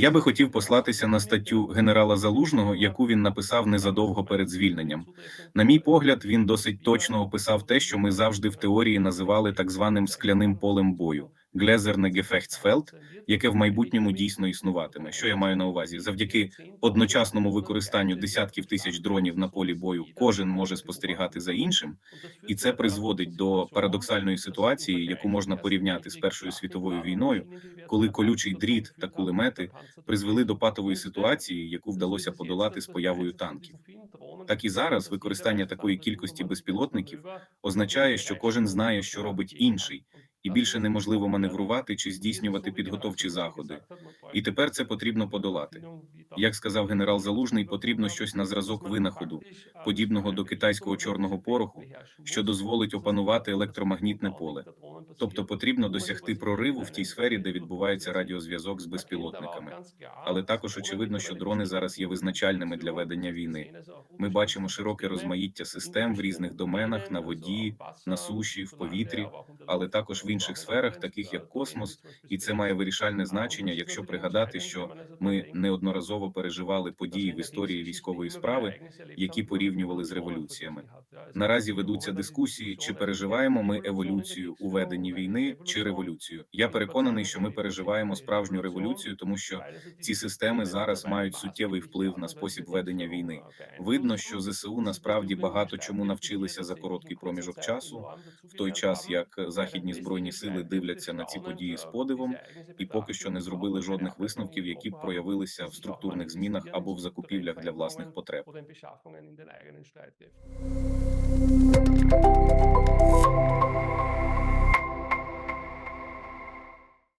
Я би хотів послатися на статтю генерала Залужного, яку він написав незадовго перед звільненням. На мій погляд, він досить точно описав те, що ми завжди в теорії називали так званим скляним полем бою Глезерне Гефехтсфелд, яке в майбутньому дійсно існуватиме. Що я маю на увазі? Завдяки одночасному використанню десятків тисяч дронів на полі бою, кожен може спостерігати за іншим, і це призводить до парадоксальної ситуації, яку можна порівняти з Першою світовою війною, коли колючий дріт та кулемети призвели до патової ситуації, яку вдалося подолати з появою танків. Так і зараз використання такої кількості безпілотників означає, що кожен знає, що робить інший, і більше неможливо маневрувати чи здійснювати підготовчі заходи. І тепер це потрібно подолати. Як сказав генерал Залужний, потрібно щось на зразок винаходу, подібного до китайського чорного пороху, що дозволить опанувати електромагнітне поле. Тобто потрібно досягти прориву в тій сфері, де відбувається радіозв'язок з безпілотниками. Але також очевидно, що дрони зараз є визначальними для ведення війни. Ми бачимо широке розмаїття систем в різних доменах на воді, на суші, в повітрі, але також інших сферах, таких як космос, і це має вирішальне значення, якщо пригадати, що ми неодноразово переживали події в історії військової справи, які порівнювали з революціями. Наразі ведуться дискусії, чи переживаємо ми еволюцію у веденні війни чи революцію. Я переконаний, що ми переживаємо справжню революцію, тому що ці системи зараз мають суттєвий вплив на спосіб ведення війни. Видно, що ЗСУ насправді багато чому навчилися за короткий проміжок часу, в той час як західні збройні сили дивляться на ці події з подивом і поки що не зробили жодних висновків, які б проявилися в структурних змінах або в закупівлях для власних потреб.